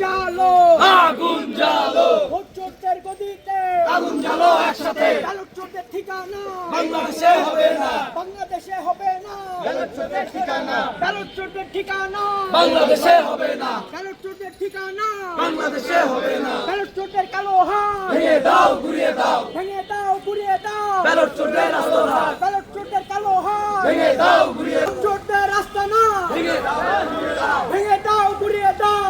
জ্বালো। আগুন জ্বালো। ভোট চোরদের গদিতে। আগুন জ্বালো একসাথে। ব্যালট চোরদের ঠিকানা। বাংলাদেশে হবে না। বাংলাদেশে হবে না। ব্যালট চোরদের ঠিকানা। ব্যালট চোরদের ঠিকানা। বাংলাদেশে হবে না। ব্যালট চোরদের ঠিকানা। বাংলাদেশে হবে না। ব্যালট চোরদের কালো হাত ভেঙে দাও ঘুরিয়ে দাও। ভেঙে দাও গুড়িয়ে দাও ব্যালট চোরদের কালো হাত ভেঙে দাও ঘুরিয়ে ব্যালট চোরদের রাস্তা না ভেঙে দাও ঘুরিয়ে দাও ভেঙে দাও গুড়িয়ে দাও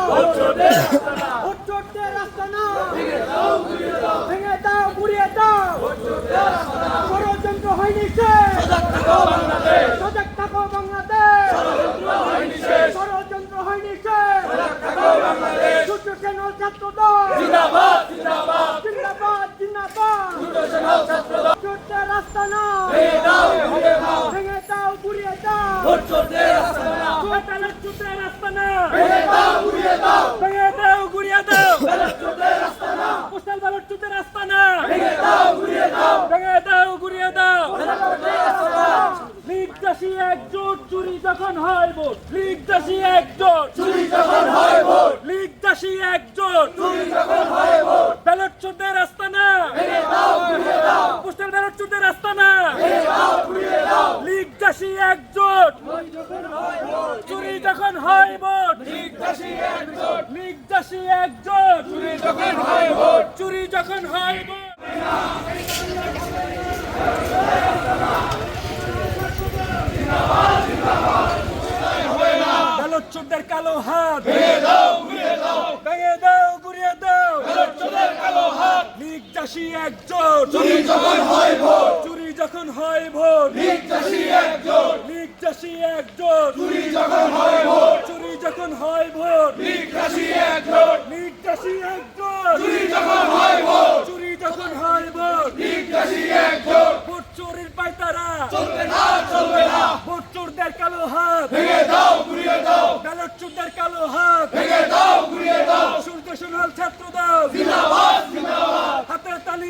ব্যালট চোরদের রাস্তাঘাট ভোট চোরদের রাস্তা না। ভেঙে দাও ঘুরিয়ে লীগ একজোট চুরি যখন হয় ভোট। লীগ চাষি একজোট। চুরি যখন হয় ভোট। লীগ চাষি একজোট। চুরি যখন হয় ভোট। ব্যালট চোরদের রাস্তা না। পোস্টাল ব্যালট চোরদের রাস্তা না। লীগ চাষি একজোট। চুরি যখন হয় ভোট। ঠিক চাষি একজোট। লীগ চাষি একজোট। চুরি যখন হয় ভোট। চুরি যখন হয় ভোট। চোরদের কালো হাত। ভেঙে দাও ঘুরিয়ে দাও। কালো হাত লীগ চাষি একজোট চুরি যখন হয় ভোট চুরি যখন হয় ভোট। ঠিক চাষি একজোট লীগ চাষি একজোট চুরি যখন হয় ভোট। চুরি যখন হয় ভোট ঠিক চাষি একজোট লীগ চাষি একজোট চুরি যখন হয় ভোট চুরি যখন হয় ভোট ঠিক চাষি একজোট ভোট চোরের পায়তারা চলবে না চলবে না ভোট চোরদের কালো হাত ভেঙে দাও ঘুরিয়ে দাও ব্যালট চোরদের কালো হাত ভেঙে দাও ঘুরিয়ে দাও সূর্য সোনাল ছাত্র দল জিন্দাবাদ জিন্দাবাদ হাতে তালি মুখে বল সূর্য সেনাও ছাত্র দল ওরে নবীন জুড়ে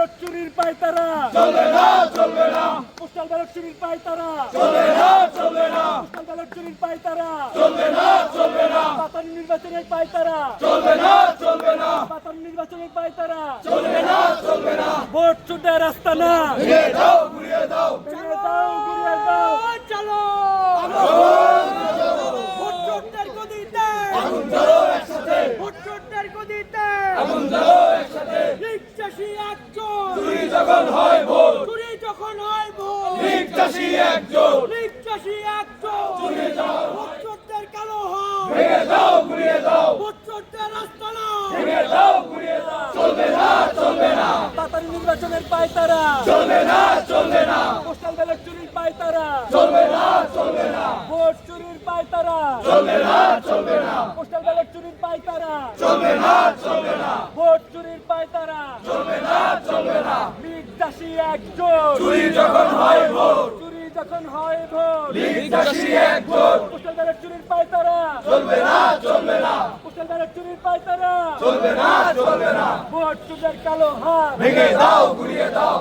ব্যালট চুরির পায়তারা চলবে না চলবে না। পোস্টাল ব্যালট চুরির পায়তারা চলবে না চলবে না। পোস্টাল ব্যালট চুরির পায়তারা চলবে না চলবে না। পাতান নির্বাচনের পায়তারা চলবে না চলবে না। পাতান নির্বাচনের পায়তারা চলবে না চলবে না। ভোট চোরদের রাস্তা না ঘুরিয়ে দাও ঘুরিয়ে দাও ভেঙে দাও গুড়িয়ে দাও চলো ভোট চোরদের গদিতে আগুন জ্বালো একসাথে ভোট চোরদের গদিতে আগুন জ্বালো একসাথে লীগ চাষি একজন চুরি যখন হয় ভোট। চুরি যখন হয় ভোট। ঠিক চাষি একজোট। লীগ চাষি একজন ভোট চোরদের কালো হাত ভেঙে দাও ঘুরিয়ে দাও। ভোট রাস্তা না। ভেঙে দাও ঘুরিয়ে দাও। চলবে না চলবে না। পাতানি নির্বাচনের পায়তারা চলবে না চলবে না। পোস্টাল ব্যালট চুরির পায়তারা চলবে না চলবে না। ভোট চুরির পায়তারা চলবে না চলবে না। পোস্টাল ব্যালট চুরির পায়তারা চলবে না চলবে না। ভোট চুরির তারা। চলবে না চলবে না। লীগ একজন চুরি যখন হয় ভোট। চুরি যখন হয় ভোট। ঠিক চাষি একজোট। পোস্টাল ব্যালট চুরির পায়তারা চলবে না চলবে না। পোস্টাল ব্যালট চুরির পায়তারা চলবে না চলবে না। ভোট চুরের কালো হাত ভেঙে দাও ঘুরিয়ে দাও।